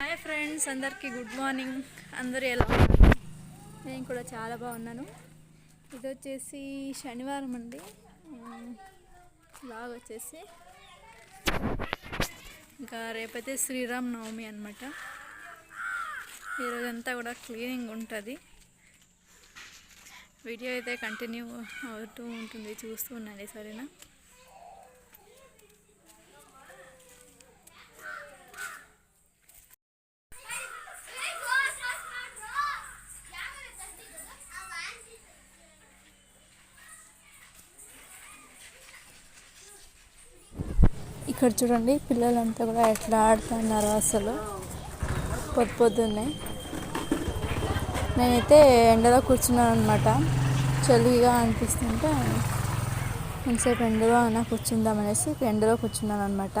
Hi friends అందరికీ good morning అందరూ ఎలా ఉన్నారు? నేను కూడా చాలా బాగున్నాను. ఇది వచ్చేసి శనివారం అండి. లాగ్ వచ్చేసి. ఇంకా రేపైతే శ్రీరామ్ నవమి అనమాట ఈరోజంతా కూడా క్లీనింగ్ ఉంటుంది. వీడియో అయితే కంటిన్యూ అవుతూ ఉంటుంది చూస్తూ ఉండండి సరేనా? ఇక్కడ చూడండి పిల్లలంతా కూడా ఎట్లా ఆడుతున్నారు అసలు. పొద్దు పొద్దున్నే. నేనైతే ఎండలో కూర్చున్నాను అనమాట చలిగా అనిపిస్తుంటే కొంతసేపు ఎండలో అయినా కూర్చుందామనేసి ఎండలో కూర్చున్నాను అనమాట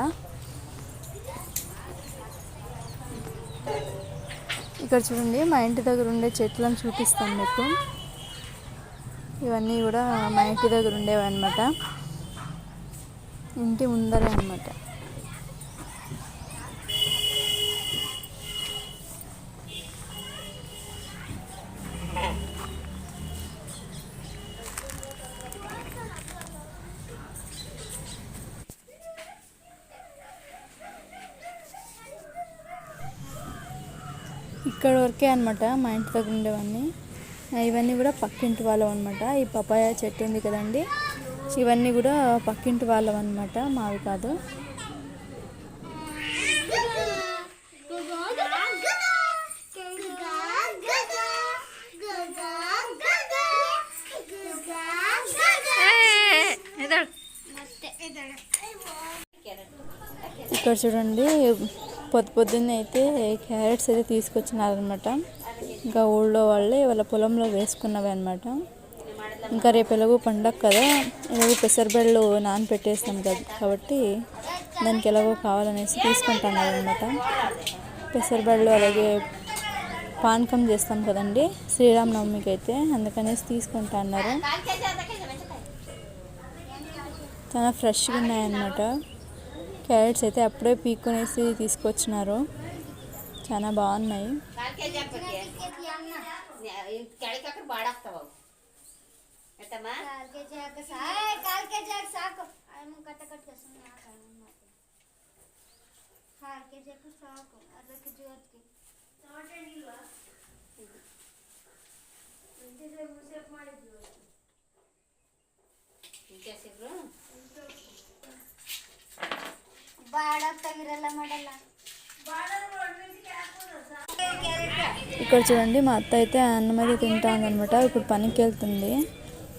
ఇక్కడ చూడండి మా ఇంటి దగ్గర ఉండే చెట్లను చూపిస్తాను మీకు. ఇవన్నీ కూడా మా ఇంటి దగ్గర ఉండేవి అనమాట ఇంటి ముందరే అనమాట ఇక్కడ వరకే అనమాట మా ఇంటి దగ్గర ఉండేవన్నీ. ఇవన్నీ కూడా పక్కింటి వాళ్ళం అనమాట ఈ పపాయ చెట్టు ఉంది కదండి. ఇవన్నీ కూడా పక్కింటి వాళ్ళం అనమాట మావి కాదు. ఇక్కడ చూడండి పొద్దు పొద్దున్నే అయితే క్యారెట్స్ అయితే తీసుకొచ్చినారనమాట ఇంకా ఊళ్ళో వాళ్ళే వాళ్ళ పొలంలో వేసుకున్నవి అనమాట ఇంకా రేపు ఎలాగో పండగ కదా ఎలాగో పెసరబెళ్ళు నానపెట్టేస్తాం కదా కాబట్టి దానికి ఎలాగో కావాలనేసి తీసుకుంటున్నారు అనమాట పెసరబెళ్ళు అలాగే పానకం చేస్తాం కదండి శ్రీరామనవమికి అయితే అందుకనేసి తీసుకుంటా అన్నారు చాలా ఫ్రెష్గా ఉన్నాయన్నమాట. క్యారెట్స్ అయితే అప్పుడే పీక్కునేసి తీసుకొచ్చినారు. చాలా బాగున్నాయి. ಎತ್ತಮ್ಮ ಕಾಲ್ ಕೆಜಿ ಹಾಕ ಸಾಕು ಕಾಲ್ ಕೆಜಿ ಹಾಕಿ ಸಾಕು ಅಮ್ಮ ಕಟ್ಟ ಕಟ್ಟ ಸುಮ್ಮನೆ ಹಾಕ ಕಾಲ್ ಕೆಜಿ ಹಾಕಿ ಸಾಕು ಅರ್ಧ ಕೆಜಿ ಹೊತ್ತಿಗೆ ఇంకేసిర్రు ಬಾಡ ತೆಗಿರಲ್ಲ ಮಾಡಲ್ಲ ఇక్కడ చూడండి మా అత్త అయితే అన్నం అయితే తింటాను అనమాట ఇప్పుడు పనికి వెళ్తుంది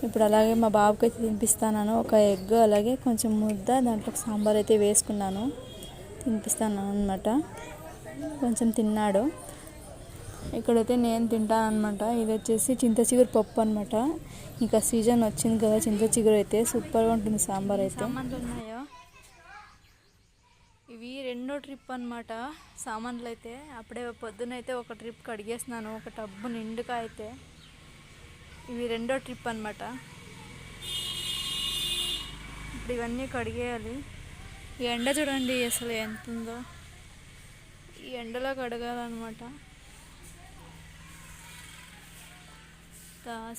ఇప్పుడు అలాగే మా బాబుకి అయితే తినిపిస్తాను ఒక ఎగ్ అలాగే కొంచెం ముద్ద దాంట్లో సాంబార్ అయితే వేసుకున్నాను. తినిపిస్తాను అనమాట కొంచెం తిన్నాడు. ఇక్కడైతే నేను తింటాను అనమాట ఇది వచ్చేసి చింతచిగురు పప్పు అనమాట ఇంకా సీజన్ వచ్చింది కదా చింతచిగురు అయితే సూపర్గా ఉంటుంది సాంబార్ అయితే. ఉన్నాయో ఇవి రెండో ట్రిప్ అనమాట సామాన్లు అయితే అప్పుడే పొద్దునైతే ఒక ట్రిప్ కడిగేసినాను. ఒక టబ్బు నిండుగా అయితే ఇవి రెండో ట్రిప్ అనమాట ఇప్పుడు ఇవన్నీ కడిగేయాలి. ఈ ఎండ చూడండి అసలు ఎంత ఉందో ఈ ఎండలో కడగాలన్నమాట.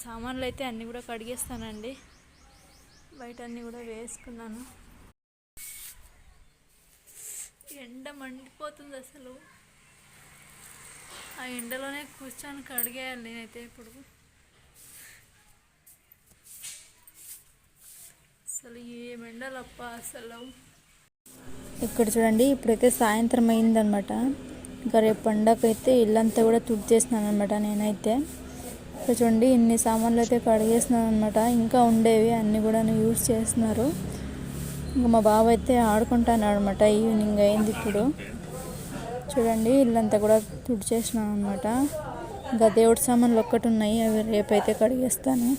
సామాన్లు అయితే అన్నీ కూడా కడిగేస్తానండి. బయట అన్నీ కూడా వేసుకున్నాను. ఎండ మండిపోతుంది అసలు. ఆ ఎండలోనే కూర్చొని కడిగేయాలి నేనైతే ఇప్పుడు. అసలు అసలు? ఇక్కడ చూడండి ఇప్పుడైతే సాయంత్రం అయిందనమాట. ఇంకా రేపు పండగ అయితే ఇల్లంతా కూడా తుడిచేసినాను అనమాట నేనైతే. ఇక్కడ చూడండి ఇన్ని సామాన్లు అయితే కడిగేసినాను అనమాట ఇంకా ఉండేవి అన్నీ కూడా యూస్ చేస్తున్నారు. ఇంకా మా బాబు అయితే ఆడుకుంటాను అనమాట ఈవినింగ్ అయింది ఇప్పుడు. చూడండి ఇల్లంతా కూడా తుడిచేసినాను అనమాట ఇంకా దేవుడి సామాన్లు ఒక్కటి ఉన్నాయి అవి రేపైతే కడిగేస్తాను.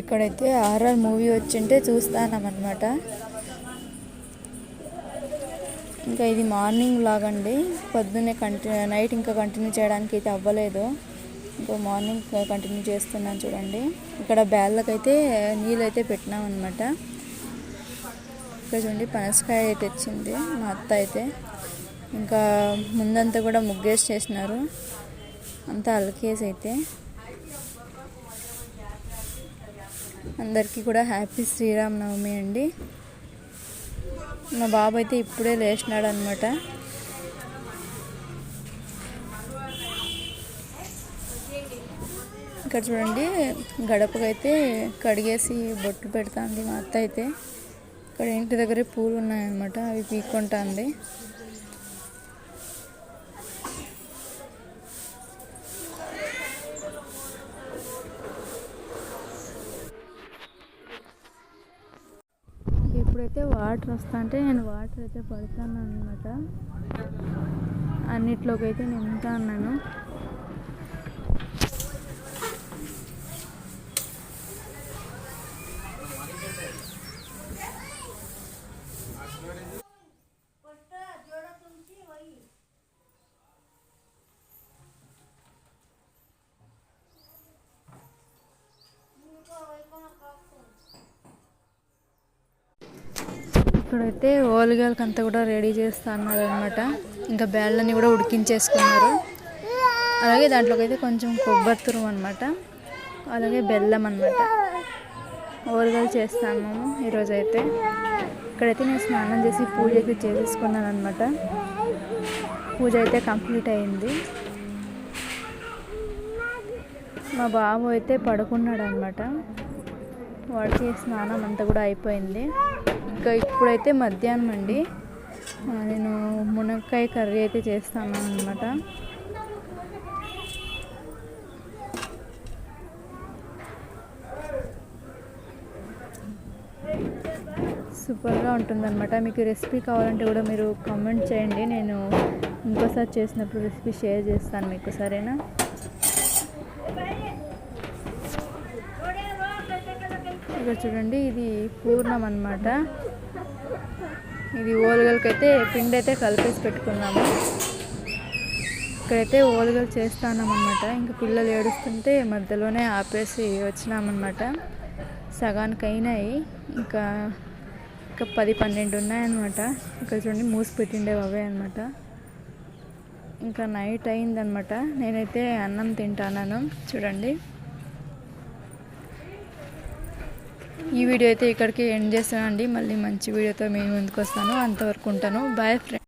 ఇక్కడైతే ఆర్ఆర్ మూవీ వచ్చింటే చూస్తానమాట ఇంకా ఇది మార్నింగ్ వ్లాగ్ అండి. పొద్దున్నే కంటిన్యూ నైట్ ఇంకా కంటిన్యూ చేయడానికి అయితే అవ్వలేదు. ఇంకా మార్నింగ్ కంటిన్యూ చేస్తున్నాను చూడండి. ఇక్కడ బ్యాళ్ళకైతే నీళ్ళు అయితే పెట్టినాం అనమాట ఇక్కడ చూడండి పనసకాయ తెచ్చింది మా అత్త అయితే. ఇంకా ముందంతా కూడా ముగ్గేసి చేసినారు. అంతా అలకేసి అయితే అందరికీ కూడా హ్యాపీ శ్రీరామనవమి అండి. మా బాబు అయితే ఇప్పుడే లేచినాడు అనమాట ఇక్కడ చూడండి గడపకైతే కడిగేసి బొట్టు పెడతాంది మా అత్త అయితే ఇక్కడ ఇంటి దగ్గరే పూలు ఉన్నాయన్నమాట అవి పీక్కుంటాంది. అయితే వాటర్ వస్తా అంటే నేను వాటర్ అయితే పడతాను అనమాట అన్నిట్లోకి అయితే నింపుతా అన్నాను ఇక్కడైతే ఓలిగాలకి అంతా కూడా రెడీ చేస్తున్నారు అనమాట ఇంకా బ్యాళ్ళని కూడా ఉడికించేసుకున్నారు. అలాగే దాంట్లోకి అయితే కొంచెం కొబ్బరి తురుము అనమాట అలాగే బెల్లం అనమాట ఓలిగలు చేస్తాను ఈరోజు అయితే ఇక్కడైతే నేను స్నానం చేసి పూజ అయితే చేసేసుకున్నాను అనమాట పూజ అయితే కంప్లీట్ అయింది. మా బాబు అయితే పడుకున్నాడు అనమాట వాడికి స్నానం అంతా కూడా అయిపోయింది. ఇంకా ఇప్పుడైతే మధ్యాహ్నం అండి. నేను మునక్కాయ కర్రీ అయితే చేస్తాను అనమాట సూపర్గా ఉంటుందన్నమాట. మీకు రెసిపీ కావాలంటే కూడా మీరు కామెంట్ చేయండి. నేను ఇంకోసారి చేసినప్పుడు రెసిపీ షేర్ చేస్తాను మీకు సరేనా? ఇక్కడ చూడండి ఇది పూర్ణం అనమాట ఇది ఓలుగలకైతే పిండి అయితే కలిపేసి పెట్టుకున్నాము. ఇక్కడైతే ఓలుగలు చేస్తాన్నాం ఇంకా పిల్లలు ఏడుస్తుంటే మధ్యలోనే ఆపేసి వచ్చినామన్నమాట. సగానికి అయినాయి ఇంకా ఇంకా పది పన్నెండు ఉన్నాయన్నమాట. ఇక్కడ చూడండి మూసి పెట్టిండేవి అవే అనమాట ఇంకా నైట్ అయిందనమాట నేనైతే అన్నం తింటాను చూడండి. ఈ వీడియో అయితే ఇక్కడికి ఎండ్ చేస్తానండి. మళ్ళీ మంచి వీడియోతో మీ ముందుకు వస్తాను. అంతవరకు ఉంటాను. Boy friend